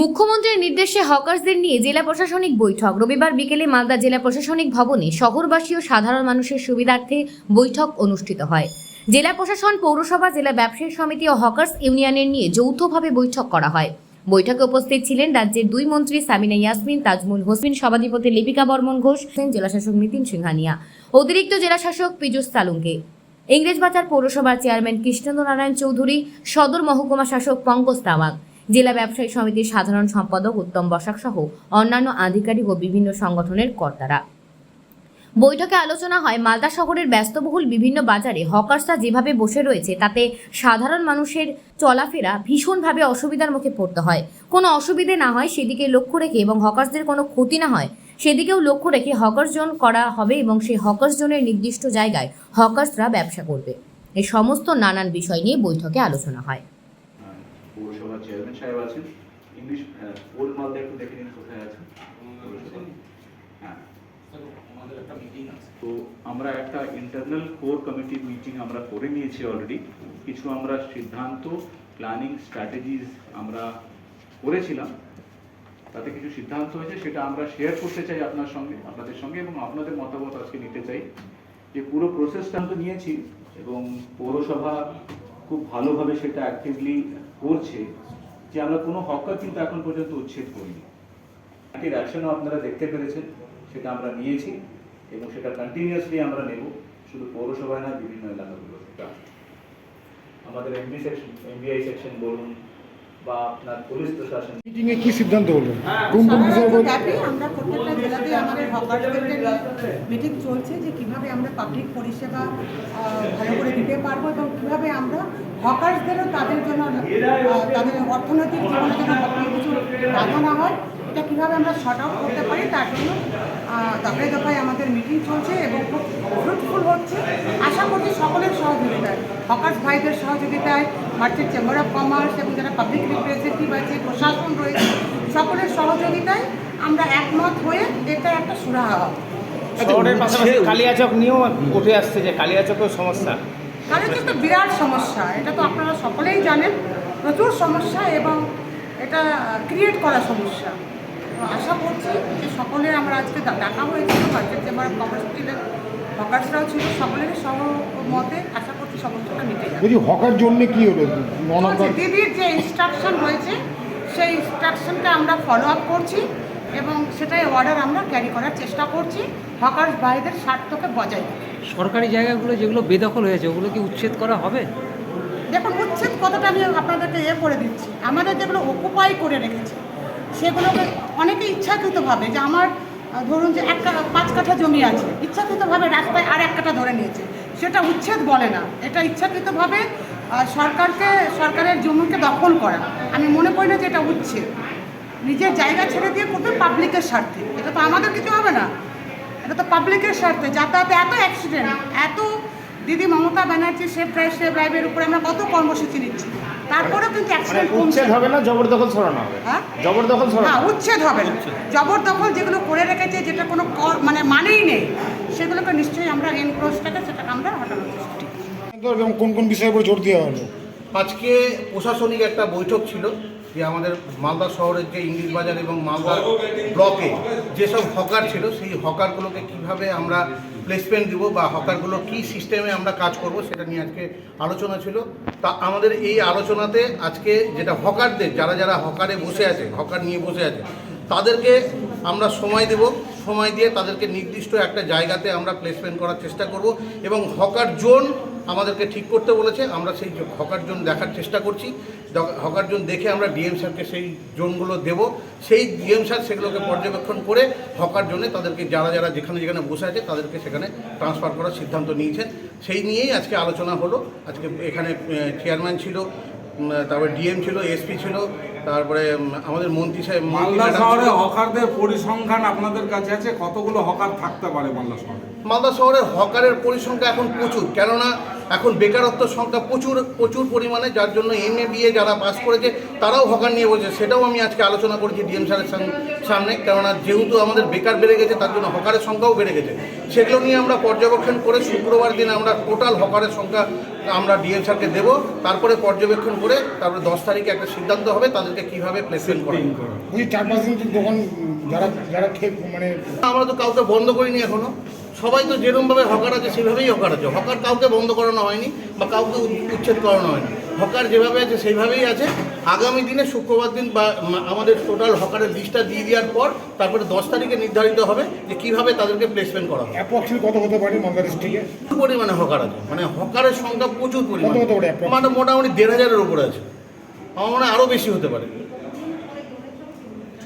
মুখ্যমন্ত্রীর নির্দেশে হকার্সদের নিয়ে জেলা প্রশাসনিক বৈঠক। রবিবার বিকেলে মালদা জেলা প্রশাসনিক ভবনে শহরবাসী ও সাধারণ মানুষের সুবিধার্থে বৈঠক অনুষ্ঠিত হয়। জেলা প্রশাসন, পৌরসভা, জেলা ব্যবসায়ী সমিতি ও হকার্স ইউনিয়নের নিয়ে যৌথভাবে বৈঠক করা হয়। বৈঠকে উপস্থিত ছিলেন রাজ্যের দুই মন্ত্রী সামিনা ইয়াসমিন, তাজমুল হোসেন, সভাধিপতি লিপিকা বর্মন ঘোষ জেলাশাসক নীতিন সিংহানিয়া, অতিরিক্ত জেলাশাসক পীযুষ সালুঙ্কে। ইংরেজবাজার পৌরসভার চেয়ারম্যান কৃষ্ণেন্দ্র নারায়ণ চৌধুরী, সদর মহকুমা শাসক পঙ্কজ তামাক জেলা ব্যবসায়ী সমিতির সাধারণ সম্পাদক উত্তম বসাক সহ অন্যান্য আধিকারিক ও বিভিন্ন সংগঠনের কর্তারা। বৈঠকে আলোচনা হয়, মালদা শহরের ব্যস্তবহুল বিভিন্ন বাজারে হকার্সরা যেভাবে বসে রয়েছে, তাতে সাধারণ মানুষের চলাফেরা ভীষণভাবে অসুবিধার মুখে পড়তে হয়। কোনো অসুবিধে না হয়, সেদিকে লক্ষ্য রেখে এবং হকার্সদের কোনো ক্ষতি না হয়, সেদিকেও লক্ষ্য রেখে হকার্স জোন করা হবে এবং সেই হকার্স জোনের নির্দিষ্ট জায়গায় হকার্সরা ব্যবসা করবে। এই সমস্ত নানান বিষয় নিয়ে বৈঠকে আলোচনা হয়। চেয়ারম্যান সাহেব আছেন। ইংলিশ ওল্ড মালদা একটু দেখে নিন কোথায় হ্যাঁ। আছে। তো আমরা একটা ইন্টারনাল কোর কমিটির মিটিং আমরা করে নিয়েছি অলরেডি কিছু আমরা সিদ্ধান্ত প্ল্যানিং স্ট্র্যাটেজিস আমরা করেছিলাম। তাতে কিছু সিদ্ধান্ত হয়েছে সেটা আমরা শেয়ার করতে চাই আপনার সঙ্গে আপনাদের সঙ্গে এবং আপনাদের মতামত আজকে নিতে চাই। যে পুরো প্রসেসটা তো নিয়েছি এবং পৌরসভা খুব ভালোভাবে সেটা অ্যাক্টিভলি করছে। যে আমরা কোনো হকার কিন্তু এখন পর্যন্ত উচ্ছেদ করিনি। একটি অ্যাকশনও আপনারা দেখতে পেরেছেন, সেটা আমরা নিয়েছি এবং সেটা কন্টিনিউয়াসলি আমরা নেব, শুধু পৌরসভায় না বিভিন্ন এলাকাগুলোতে। আমাদের এমবি সেকশন এমবিআই সেকশন বলুন বা আপনার পুলিশ প্রশাসন। মিটিং এ কি সিদ্ধান্ত হলো কোন কোন বিষয় আমরা প্রত্যেকটা জেলাতে আমাদের মিটিং চলছে যে কীভাবে আমরা পাবলিক পরিষেবা ভালো করে দিতে পারব এবং কীভাবে আমরা হকার্সদেরও তাদের জন্য তাদের অর্থনৈতিক জীবনের জন্য কোনো কিছু বাধা না হয় এটা কীভাবে আমরা শর্ট আউট করতে পারি তার জন্য দফায় দফায় আমাদের মিটিং চলছে এবং খুব ফ্রুটফুল হচ্ছে। আশা করছি সকলের সহযোগিতায় হকার্স ভাইদের সহযোগিতায় মার্চেন্ট চেম্বার অফ কমার্স এবং যারা পাবলিক রিপ্রেজেন্টেটিভ আছে প্রশাসন রয়েছে সকলের সহযোগিতায় আমরা একমত হয়ে এটা একটা সুরাহা হবে। শহরের পাশাপাশি কালিয়াচক নিয়েও উঠে আসছে যে কালিয়াচকেও সমস্যা। এটা একটা বিরাট সমস্যা এটা তো আপনারা সকলেই জানেন প্রচুর সমস্যা এবং এটা ক্রিয়েট করা সমস্যা। তো আশা করছি যে সকলের আমরা আজকে ডাকা হয়েছিল মার্কেট চেম্বার অফ কমার্স ছিলেন হকার্সরাও ছিল সকলেরই সহমতে আশা বলছি হকার জন্য কি হলো? দিদির যে ইনস্ট্রাকশন হয়েছে সেই ইনস্ট্রাকশনটা আমরা ফলো আপ করছি এবং সেটাই অর্ডার আমরা ক্যারি করার চেষ্টা করছি। হকার্স ভাইদের স্বার্থকে বজায় সরকারি জায়গাগুলো যেগুলো বেদখল হয়েছে ওগুলো কি উচ্ছেদ করা হবে? দেখুন উচ্ছেদ কথাটা আমি আপনাদেরকে ইয়ে করে দিচ্ছি। আমাদের যেগুলো অকুপাই করে রেখেছে সেগুলোকে অনেকে ইচ্ছাকৃতভাবে যে আমার ধরুন যে এক কা- পাঁচ কাঠা জমি আছে ইচ্ছাকৃতভাবে রাস্তায় আর এক কাঠা ধরে নিয়েছে। সেটা উচ্ছেদ বলে না। এটা ইচ্ছাকৃতভাবে সরকারকে, সরকারের জমিকে দখল করা। আমি মনে করি না যে এটা উচ্ছেদ। নিজের জায়গা ছেড়ে দিয়ে করবে পাবলিকের স্বার্থে। এটা তো আমাদের কিছু হবে না। এটা তো পাবলিকের স্বার্থে। যাতায়াতে এত অ্যাক্সিডেন্ট এত দিদি Mamata Banerjee safe drive safe ড্রাইভের উপরে আমরা কত কর্মসূচি নিচ্ছি। তারপরেও কিন্তু মানে অ্যাক্সিডেন্ট কমছে। উচ্ছেদ হবে না জবরদখল সরানো হবে? হ্যাঁ? জবরদখল না সরানো উচ্ছেদ হবে না। জবরদখল যেগুলো করে রেখেছে যেটা কোনো কর- মানে মানেই নেই সেগুলোকে নিশ্চয়ই আমরা এনক্রোচটাকে সেটাকে আমরা হটানোর চেষ্টা। এবং কোন কোন বিষয়ের উপর জোর দেওয়া হলো আজকে প্রশাসনিক একটা বৈঠক ছিল যে আমাদের মালদা শহরের যে ইংলিশ বাজার এবং মালদা ব্লকে যেসব হকার ছিল সেই হকারগুলোকে কীভাবে আমরা প্লেসমেন্ট দিব বা হকারগুলো কি সিস্টেমে আমরা কাজ করব সেটা নিয়ে আজকে আলোচনা ছিল। তা আমাদের এই আলোচনাতে আজকে যেটা হকারদের, যারা যারা হকারে বসে আছে, হকার নিয়ে বসে আছে, তাদেরকে আমরা সময় দেব। সময় দিয়ে তাদেরকে নির্দিষ্ট একটা জায়গাতে আমরা প্লেসমেন্ট করার চেষ্টা করব এবং হকার জোন আমাদেরকে ঠিক করতে বলেছে, আমরা সেই হকার জোন দেখার চেষ্টা করছি হকার জোন দেখে আমরা ডিএম স্যারকে সেই জোনগুলো দেব, সেই ডিএম স্যার সেগুলোকে পর্যবেক্ষণ করে হকার জোনে তাদেরকে যারা যারা যেখানে যেখানে বসে আছে তাদেরকে সেখানে ট্রান্সফার করার সিদ্ধান্ত নিয়েছেন। সেই নিয়েই আজকে আলোচনা হলো। আজকে এখানে চেয়ারম্যান ছিল তারপরে ডিএম ছিল এসপি ছিল তারপরে আমাদের মন্ত্রী সাহেব মালদা শহরে হকারদের পরিসংখ্যান আপনাদের কাছে আছে? কতগুলো হকার থাকতে পারে মালদা শহরে? মালদা শহরে হকারের পরিসংখ্যা এখন প্রচুর। কেননা এখন বেকারত্ব সংখ্যা প্রচুর প্রচুর পরিমাণে যার জন্য এম এ বিএ যারা পাস করেছে তারাও হকার নিয়ে বসেছে। সেটাও আমি আজকে আলোচনা করেছি ডিএম স্যারের সাম- সামনে কেননা যেহেতু আমাদের বেকার বেড়ে গেছে তার জন্য হকারের সংখ্যাও বেড়ে গেছে। সেগুলো নিয়ে আমরা পর্যবেক্ষণ করে শুক্রবার দিন আমরা টোটাল হকারের সংখ্যা আমরা ডিএম স্যারকে দেবো। তারপরে পর্যবেক্ষণ করে তারপরে দশ তারিখে একটা সিদ্ধান্ত হবে তাদেরকে কীভাবে প্লেসমেন্ট করা। বলছি দোকান যারা যারা খেয়ে মানে আমরা তো কাউকে বন্ধ করিনি এখনও। সবাই তো যেরকমভাবে হকার আছে সেভাবেই হকার আছে। হকার কাউকে বন্ধ করানো হয়নি বা কাউকে উচ্ছেদ করানো হয়নি। হকার যেভাবে আছে সেইভাবেই আছে। আগামী দিনে শুক্রবার দিন বা আমাদের টোটাল হকারের লিস্টটা দিয়ে দেওয়ার পর তারপরে দশ তারিখে নির্ধারিত হবে যে কীভাবে তাদেরকে প্লেসমেন্ট করা হবে। কত হতে পারে মালদা ডিস্ট্রিক্টে প্রচুর পরিমাণে হকার আছে। মানে হকারের সংখ্যা প্রচুর পরিমাণে? মানে মোটামুটি দেড় হাজারের উপরে আছে। আমার মনে হয় আরও বেশি হতে পারে।